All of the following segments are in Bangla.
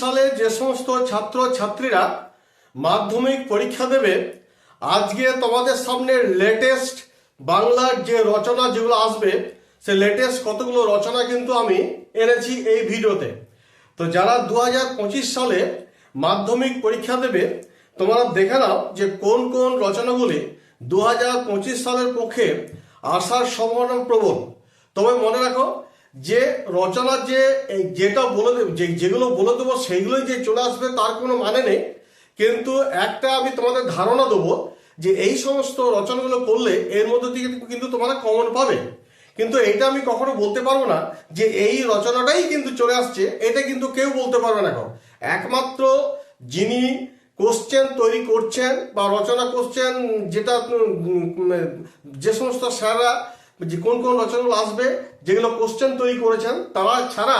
সালে যে সমস্ত ছাত্র ছাত্রীরা মাধ্যমিক পরীক্ষা দেবে, আজকে তোমাদের সামনে লেটেস্ট বাংলার যে রচনা যেগুলো আসবে, সে লেটেস্ট কতগুলো রচনা কিন্তু আমি এনেছি এই ভিডিওতে। তো যারা দু হাজার পঁচিশ সালে মাধ্যমিক পরীক্ষা দেবে, তোমরা দেখে নাও যে কোন কোন রচনাগুলি দু হাজার পঁচিশ সালের পক্ষে আসার সম্ভাবনা প্রবল। তবে মনে রাখো যে রচনা যে যেটা বলে দেব, যে, যেগুলো বলে দেবো, সেইগুলোই যে চলে আসবে, তার কোনো মানে নেই। কিন্তু একটা আমি তোমাদের ধারণা দেবো যে এই সমস্ত রচনাগুলো করলে এর মধ্যে থেকে কিন্তু তোমরা কমন পাবে। কিন্তু এটা আমি কখনো বলতে পারব না যে এই রচনাটাই কিন্তু চলে আসছে, এটা কিন্তু কেউ বলতে পারবে না এখন একমাত্র যিনি কোশ্চেন তৈরি করছেন বা রচনা করছেন, যেটা যে সমস্ত স্যাররা যে কোন কোন রচনাগুলো আসবে, যেগুলো কোশ্চেন তৈরি করেছেন, তারা ছাড়া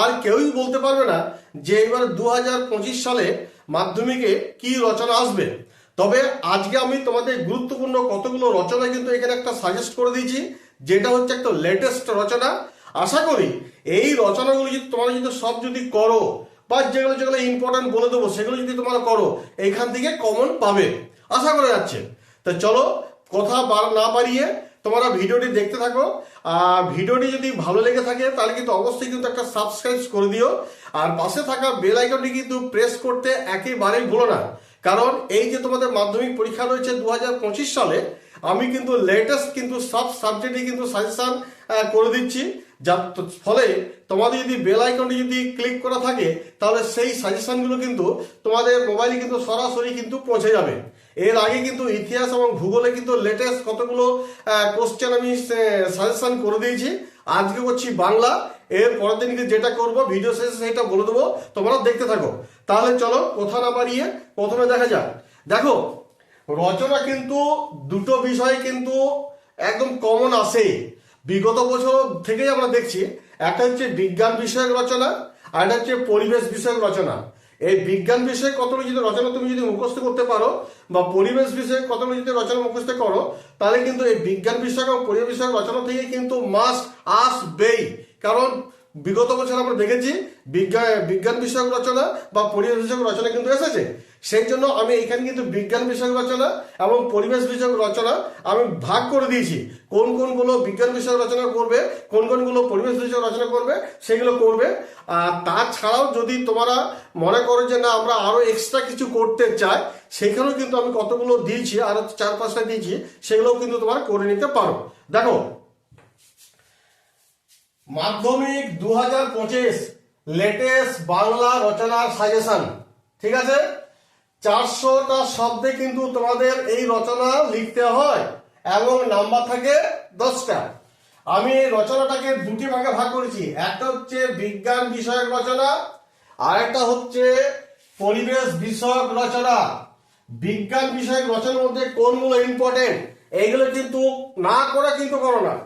আর কেউই বলতে পারবে না যে এবার দু হাজার পঁচিশ সালে মাধ্যমিকে কি রচনা আসবে। তবে আজকে আমি তোমাদের গুরুত্বপূর্ণ কতগুলো রচনা কিন্তু এখানে একটা সাজেস্ট করে দিয়েছি, যেটা হচ্ছে একটা লেটেস্ট রচনা। আশা করি এই রচনাগুলো যদি তোমরা যদি সব যদি করো, বা যেগুলো যেগুলো ইম্পর্টেন্ট বলে দেবো, সেগুলো যদি তোমরা করো, এখান থেকে কমন পাবে। আশা করা যাচ্ছে। তো চলো, কথা না বাড়িয়ে তোমরা ভিডিওটি দেখতে থাকো। আর ভিডিওটি যদি ভালো লেগে থাকে, তাহলে কিন্তু অবশ্যই কিন্তু একটা সাবস্ক্রাইব করে দিও। আর পাশে থাকা বেল আইকনটি কিন্তু প্রেস করতে একেবারেই ভুলো না। কারণ এই যে তোমাদের মাধ্যমিক পরীক্ষা রয়েছে দু হাজার পঁচিশ সালে, আমি কিন্তু লেটেস্ট কিন্তু সব সাবজেক্টে কিন্তু সাজেশন করে দিচ্ছি। যার ফলে তোমাদের যদি বেল আইকনটি যদি ক্লিক করা থাকে, তাহলে সেই সাজেশনগুলো কিন্তু তোমাদের মোবাইলে কিন্তু সরাসরি কিন্তু পৌঁছে যাবে। এর আগে কিন্তু ইতিহাস এবং ভূগোলে কিন্তু লেটেস্ট কতগুলো কোশ্চেন আমি সাজেশন করে দিয়েছি। আজকে করছি বাংলা। এর পরের দিনকে যেটা করব ভিডিও শেষে সেটা বলে দেবো। তোমরা দেখতে থাকো। তাহলে চলো, কথা না বাড়িয়ে প্রথমে দেখা যাক। দেখো, রচনা কিন্তু দুটো বিষয় কিন্তু একদম কমন আসে। বিগত বছর থেকেই আমরা দেখছি, একটা হচ্ছে বিজ্ঞান বিষয়ক রচনা আর একটা হচ্ছে পরিবেশ বিষয়ক রচনা। এই বিজ্ঞান বিষয়ে কতগুলো যদি রচনা তুমি যদি মুখস্থ করতে পারো বা পরিবেশ বিষয়ে কতগুলো যদি রচনা মুখস্থ করো, তাহলে কিন্তু এই বিজ্ঞান বিষয়ক এবং পরিবেশ বিষয়ক রচনা থেকে কিন্তু মাস্ট আসবেই। কারণ বিগত বছর আমরা দেখেছি বিজ্ঞান বিজ্ঞান বিষয়ক রচনা বা পরিবেশ বিষয়ক রচনা কিন্তু এসেছে। সেই জন্য আমি এখানে কিন্তু বিজ্ঞান বিষয়ক রচনা এবং পরিবেশ বিষয়ক রচনা আমি ভাগ করে দিয়েছি। কোন কোনগুলো বিজ্ঞান বিষয়ক রচনা করবে, কোন কোনগুলো পরিবেশ বিষয়ক রচনা করবে, সেগুলো করবে। আর তাছাড়াও যদি তোমরা মনে করো যে না, আমরা আরও এক্সট্রা কিছু করতে চাই, সেখানেও কিন্তু আমি কতগুলো দিয়েছি, আরও চার পাঁচটা দিয়েছি, সেগুলোও কিন্তু তোমরা করে নিতে পারো। দেখো, মাধ্যমিক দু হাজার পঁচিশ লেটেস্ট বাংলা রচনার সাজেশন ঠিক আছে? চারশোটা শব্দে কিন্তু তোমাদের এই রচনা লিখতে হয়। এবং নাম্বার থাকে দশটা। আমি রচনাটাকে দুটি ভাগে ভাগ করেছি। একটা হচ্ছে বিজ্ঞান বিষয়ক রচনা আর একটা হচ্ছে পরিবেশ বিষয়ক রচনা। বিজ্ঞান বিষয়ক রচনার মধ্যে কোনগুলো ইম্পর্টেন্ট এইগুলো কিন্তু না করা কিন্তু করো না।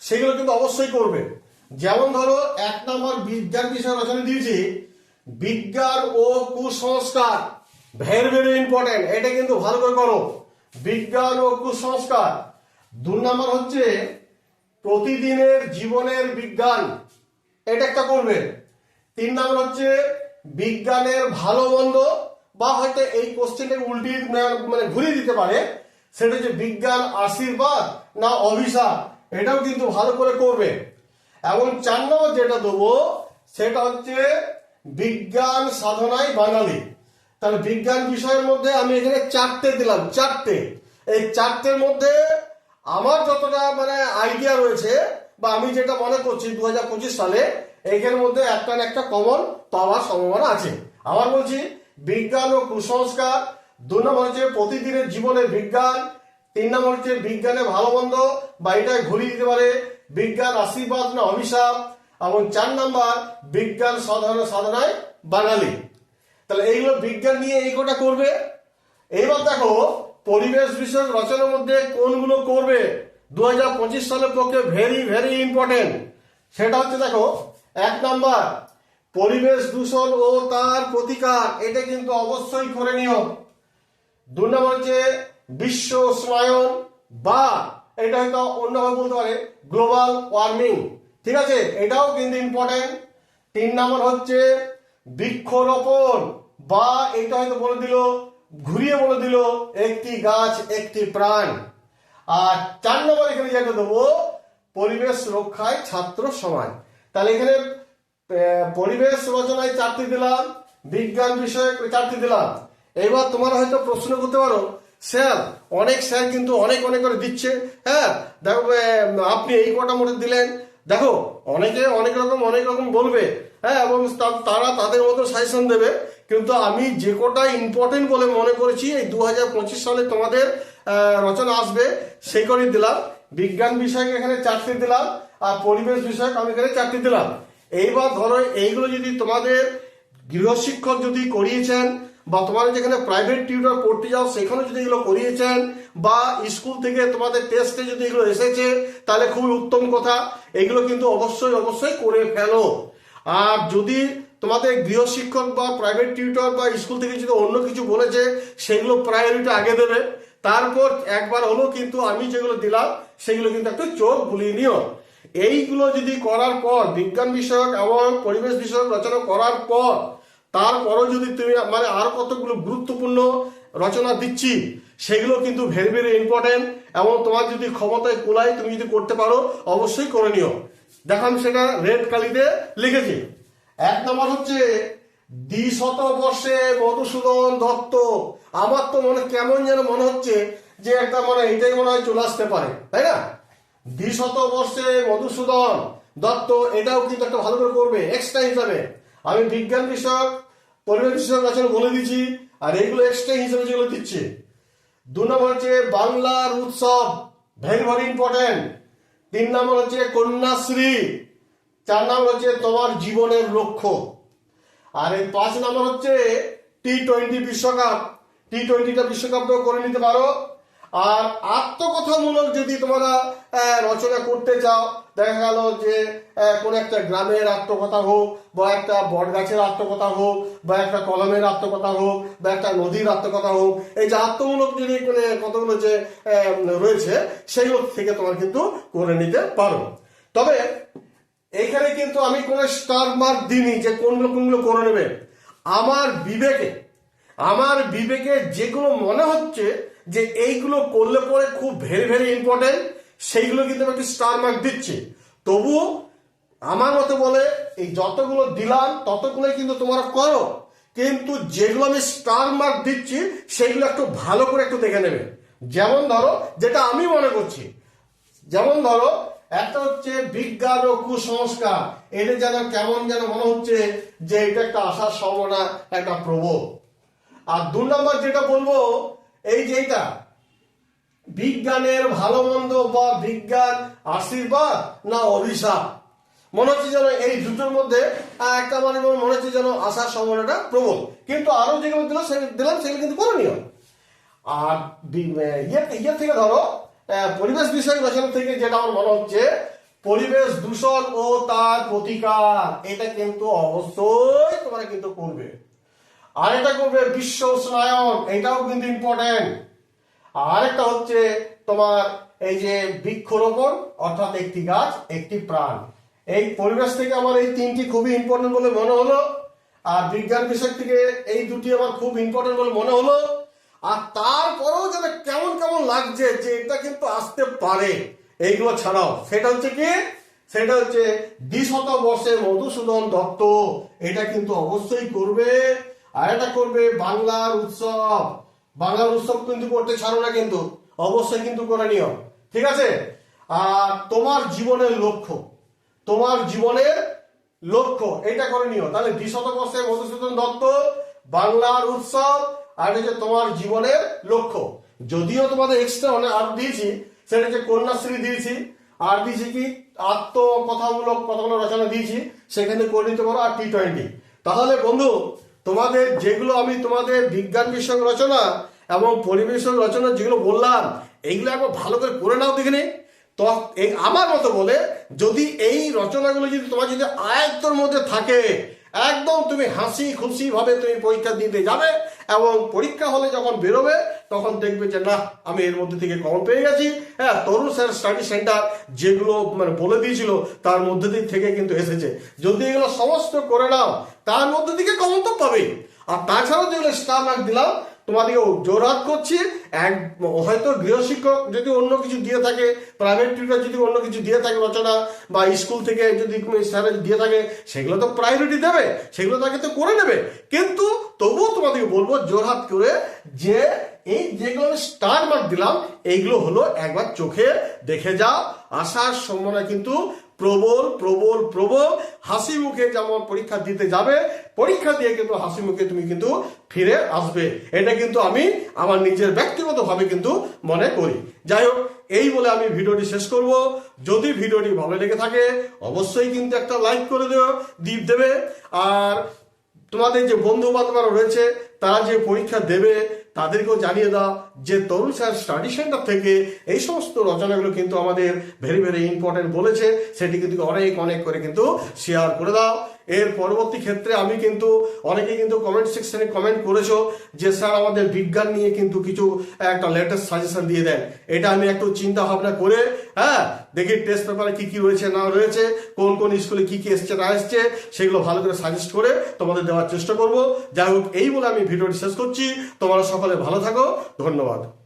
সেগুলো কিন্তু অবশ্যই করবে। যেমন ধরো, এক নম্বর বিজ্ঞান বিষয় রচনা দিয়েছি, বিজ্ঞান ও কুসংস্কার। ভেরি ভেরি ইম্পর্টেন্ট এটা কিন্তু ভালো করে করো। বিজ্ঞান ও কুসংস্কার। দু নম্বর হচ্ছে প্রতিদিনের জীবনের বিজ্ঞান। এটা একটা করবে তিন নম্বর হচ্ছে বিজ্ঞানের ভালো মন্দ বা হয়তো এই কোশ্চেনটাকে উল্টিয়ে মানে ঘুরিয়ে দিতে পারে। সেটা হচ্ছে বিজ্ঞান আশীর্বাদ না অভিশাপ। এটাও কিন্তু ভালো করে করবে এবং চার নম্বর যেটা দেবো, সেটা হচ্ছে বিজ্ঞান সাধনায় বাঙালি। তাহলে বিজ্ঞান বিষয়ের মধ্যে আমি এখানে চারটে দিলাম, চারটে। এই চারটের মধ্যে আমার যতটা মানে আইডিয়া রয়েছে, বা আমি যেটা মনে করছি দু হাজার পঁচিশ সালে এইখানের মধ্যে একটা না একটা কমন পাওয়ার সম্ভাবনা আছে। আবার বলছি, বিজ্ঞান ও কুসংস্কার, দু নম্বর হচ্ছে প্রতিদিনের জীবনের বিজ্ঞান, তিন নম্বর হচ্ছে বিজ্ঞানে ভালো মন্দ, বা এটা ঘুরিয়ে দিতে পারে বিজ্ঞান আশীর্বাদ না অভিশাপ এবং চার নাম্বার বিজ্ঞান সাধারণ সাধনায় বাঙালি। তাহলে এইগুলো বিজ্ঞান নিয়ে এই কটা করবে? এইবার দেখো, পরিবেশ বিষয়ক রচনার মধ্যে কোনগুলো করবে? দু হাজার পঁচিশ সালের পক্ষে ভেরি ভেরি ইম্পর্টেন্ট সেটা হচ্ছে দেখো, এক নাম্বার, পরিবেশ দূষণ ও তার প্রতিকার, এটা কিন্তু অবশ্যই করে নিও দু নম্বর হচ্ছে বিশ্ব উষ্ণায়ন বা এটা হয়তো অন্যভাবে বলতে পারে গ্লোবাল ওয়ার্মিং ঠিক আছে? এটাও কিন্তু ইম্পর্টেন্ট তিন নম্বর হচ্ছে বৃক্ষরোপণ বা এটা হয়তো বলে দিল, ঘুরিয়ে বলে দিল, একটি গাছ, একটি প্রাণ। আর চার নম্বর এখানে যেটা দেবো, পরিবেশ রক্ষায় ছাত্র সমাজ। তাহলে এখানে পরিবেশ রচনায় চারটি দিলাম, বিজ্ঞান বিষয়ে চারটি দিলাম। এবার তোমার হয়তো প্রশ্ন করতে পারো, স্যার, অনেক স্যার কিন্তু অনেক অনেক করে দিচ্ছে। হ্যাঁ দেখো আপনি এই কটা মধ্যে দিলেন। দেখো, অনেকে অনেক রকম অনেক রকম বলবে। হ্যাঁ এবং তারা তাদের মতো সাজেশন দেবে। কিন্তু আমি যে কটা ইম্পর্টেন্ট বলে মনে করেছি, এই দু হাজার পঁচিশ সালে তোমাদের রচনা আসবে, সেই করেই দিলাম। বিজ্ঞান বিষয়কে এখানে চারটি দিলাম, আর পরিবেশ বিষয়ক আমি এখানে চারটি দিলাম। এইবার ধরো, এইগুলো যদি তোমাদের গৃহশিক্ষক যদি করিয়েছেন, বা তোমার যেখানে প্রাইভেট টিউটর পড়তে যাও সেখানে যদি এগুলো করিয়েছেন, বা স্কুল থেকে তোমাদের টেস্টে যদি এগুলো এসেছে, তাহলে খুবই উত্তম কথা। এগুলো কিন্তু অবশ্যই অবশ্যই করে ফেলো। আর যদি তোমাদের গৃহশিক্ষক বা প্রাইভেট টিউটর বা স্কুল থেকে যদি অন্য কিছু বলেছে সেগুলো প্রায়োরিটি আগে দেবে, তারপর একবার হলো কিন্তু আমি যেগুলো দিলাম, সেগুলো কিন্তু একটু চোখ বুলিয়ে নিও। এইগুলো যদি করার পর, বিজ্ঞান বিষয়ক এবং পরিবেশ বিষয়ক রচনা করার পর, তারপরও যদি তুমি মানে আর কতগুলো গুরুত্বপূর্ণ রচনা দিচ্ছি, সেগুলো কিন্তু ভেরি ভেরি ইম্পর্টেন্ট এবং তোমার যদি ক্ষমতায় কুলায় তুমি যদি করতে পারো, অবশ্যই করে নিও। দেখো আমি সেটা রেড কালিতে লিখেছি। এক নম্বর হচ্ছে, দ্বিশত বর্ষে মধুসূদন দত্ত আমার তো মনে কেমন যেন মনে হচ্ছে যে একটা মানে এটাই মনে হয় চলে আসতে পারে, তাই না? দ্বিশত বর্ষে মধুসূদন দত্ত, এটাও কিন্তু একটা ভালো করে করবে এক্সট্রা হিসাবে। আমি বিজ্ঞান বিষয়ক, পরিবেশ বিষয়ক রচনা বলে দিচ্ছি আর এইগুলো এক্সট্রা হিসাবে যেগুলো দিচ্ছে। দু নম্বর হচ্ছে, বাংলার উৎসব ভেরি ভেরি ইম্পর্টেন্ট তিন নম্বর হচ্ছে কন্যাশ্রী, চার নম্বর হচ্ছে তোমার জীবনের লক্ষ্য আর এই পাঁচ নম্বর হচ্ছে টি টোয়েন্টি বিশ্বকাপ। টি টোয়েন্টিটা বিশ্বকাপটাও করে নিতে পারো। আর আত্মকথামূলক যদি তোমরা রচনা করতে চাও, দেখা গেল যে কোন একটা গ্রামের আত্মকথা হোক, বা একটা বট গাছের আত্মকথা হোক, বা একটা কলমের আত্মকথা হোক, বা একটা নদীর আত্মকথা হোক, এই যে আত্মমূলক যদি মানে কতগুলো যে রয়েছে, সেগুলো থেকে তোমরা কিন্তু করে নিতে পারো। তবে এইখানে কিন্তু আমি কোনো স্টার মার্ক দিইনি যে কোনগুলো কোনগুলো করে নেবে। আমার বিবেকে আমার বিবেকে যেগুলো মনে হচ্ছে যে এইগুলো করলে পরে খুব ভেরি ভেরি ইম্পর্টেন্ট সেইগুলো কিন্তু আমি স্টার মার্ক দিচ্ছি। তবুও আমার মতে বলে, এই যতগুলো দিলাম, ততগুলোই কিন্তু তোমরা করো। কিন্তু যেগুলো আমি স্টার মার্ক দিচ্ছি সেগুলো একটু ভালো করে একটু দেখে নেবে। যেমন ধরো, যেটা আমি মনে করছি, যেমন ধরো, একটা হচ্ছে বিজ্ঞান ও কুসংস্কার। এটা যেন কেমন যেন মনে হচ্ছে যে এটা একটা আশার সম্ভাবনা, একটা প্রবল। আর দু নম্বর যেটা বলব এই যে এটা, বিজ্ঞানের ভালো মন্দ বা বিজ্ঞান আশীর্বাদ না অভিশাপ? মনে হচ্ছে যেন এই দুটোর মধ্যে একটা মানে মনে হচ্ছে যেন আসার সম্ভাবনাটা প্রবল। কিন্তু আরও যেগুলো দিলাম সেগুলো দিলাম, সেগুলো কিন্তু করে নিও আর ইয়ে থেকে ধরো পরিবেশ বিষয়ক রচনা থেকে যেটা আমার মনে হচ্ছে, পরিবেশ দূষণ ও তার প্রতিকার, এটা কিন্তু অবশ্যই তোমরা কিন্তু করবে। আর এটা করবে বিশ্ব উষ্ণায়ন, এটাও কিন্তু ইম্পর্টেন্ট আরেকটা হচ্ছে তোমার এই যে বৃক্ষরোপণ, অর্থাৎ একটি গাছ, একটি প্রাণ। এই পরিবেশ থেকে আমার এই তিনটি খুবই ইম্পর্টেন্ট বলে মনে হলো। আর বিজ্ঞান বিষয় থেকে এই দুটি আমার খুব ইম্পর্টেন্ট বলে মনে হলো। আর তারপরেও যেন কেমন কেমন লাগছে যে এটা কিন্তু আসতে পারে, এইগুলো ছাড়াও। সেটা হচ্ছে কি? সেটা হচ্ছে দ্বিশত বর্ষে মধুসূদন দত্ত, এটা কিন্তু অবশ্যই করবে। আর এটা করবে বাংলার উৎসব। বাংলার উৎসব কিন্তু করতে ছাড়ো না কিন্তু, অবশ্যই কিন্তু করে নিও। ঠিক আছে? আর তোমার জীবনের লক্ষ্য, তোমার জীবনের লক্ষ্য, এটা করে নিও। তাহলে দ্বিশত বর্ষে মধুসূদন দত্ত, বাংলার উৎসব, আর হচ্ছে তোমার জীবনের লক্ষ্য। যদিও তোমাদের এক্সট্রা অনেক আর দিয়েছি, সেটা হচ্ছে কন্যাশ্রী দিয়েছি, আর দিয়েছি কি, আত্মকথামূলক কতগুলো রচনা দিয়েছি, সেখানে করে নিতে পারো আর টি টোয়েন্টি তাহলে বন্ধু তোমাদের যেগুলো আমি তোমাদের বিজ্ঞান বিষয়ক রচনা এবং পরিবেশ রচনা যেগুলো বললাম, এইগুলো একবার ভালো করে করে নাও দেখে তো আমার মতো বলে, যদি এই রচনাগুলো যদি তোমার যদি আয়ত্তর মধ্যে থাকে একদম তুমি হাসি খুশি ভাবে তুমি পরীক্ষা দিতে যাবে এবং পরীক্ষা হলে যখন বেরোবে, তখন দেখবে যে না আমি এর মধ্যে থেকে কম পেয়ে গেছি। হ্যাঁ তরুণ স্যার স্টাডি সেন্টার যেগুলো মানে বলে দিয়েছিল, তার মধ্যে দিক থেকে কিন্তু এসেছে। যদি এগুলো সমস্ত করে নাও, তার মধ্যে থেকে কমন তো পাবেই। আর তাছাড়াও যেগুলো মার্ক দিলাম তোমাদেরকে জোরহাত করছি। এক, হয়তো গৃহশিক্ষক যদি অন্য কিছু দিয়ে থাকে প্রাইভেট টিউটার যদি অন্য কিছু দিয়ে থাকে রচনা, বা স্কুল থেকে যদি স্যার দিয়ে থাকে, সেগুলো তো প্রায়োরিটি দেবে, সেগুলো তাকে তো করে নেবে। কিন্তু তবুও তোমাদেরকে বলব জোরহাত করে যে, এই যেগুলো স্টার মার্ক দিলাম, এইগুলো হলো একবার চোখে দেখে যাও। আসার সম্ভাবনা কিন্তু প্রবল প্রবল প্রবল হাসি মুখে যেমন পরীক্ষা দিতে যাবে, পরীক্ষা দিয়ে কিন্তু হাসি মুখে তুমি কিন্তু ফিরে আসবে। এটা কিন্তু আমি আমার নিজের ব্যক্তিগতভাবে কিন্তু মনে করি। যাই হোক, এই বলে আমি ভিডিওটি শেষ করব। যদি ভিডিওটি ভালো লেগে থাকে, অবশ্যই কিন্তু একটা লাইক করে দেও দ্বীপ দেবে। আর তোমাদের যে বন্ধু বান্ধবরা রয়েছে, তারা যে পরীক্ষা দেবে তাদেরকেও জানিয়ে দাও যে তরুণ স্যার স্টাডি সেন্টার থেকে এই সমস্ত রচনাগুলো কিন্তু আমাদের ভেরি ভেরি ইম্পর্টেন্ট বলেছে। সেটি কিন্তু অনেক অনেক করে কিন্তু শেয়ার করে দাও। এর পরবর্তী ক্ষেত্রে আমি কিন্তু অনেকে কিন্তু কমেন্ট সেকশনে কমেন্ট করেছ যে, স্যার, আমাদের বিজ্ঞান নিয়ে কিন্তু কিছু একটা লেটেস্ট সাজেশন দিয়ে দেন। এটা আমি একটু চিন্তা ভাবনা করে হ্যাঁ দেখি টেস্ট পেপারে কি কি রয়েছে, না রয়েছে, কোন কোন স্কুলে কি কি এসছে, না এসছে, সেগুলো ভালো করে সাজেস্ট করে তোমাদের দেওয়ার চেষ্টা করব। যাই হোক, এই বলে আমি ভিডিওটি শেষ করছি। তোমরা সকলে ভালো থাকো। ধন্যবাদ।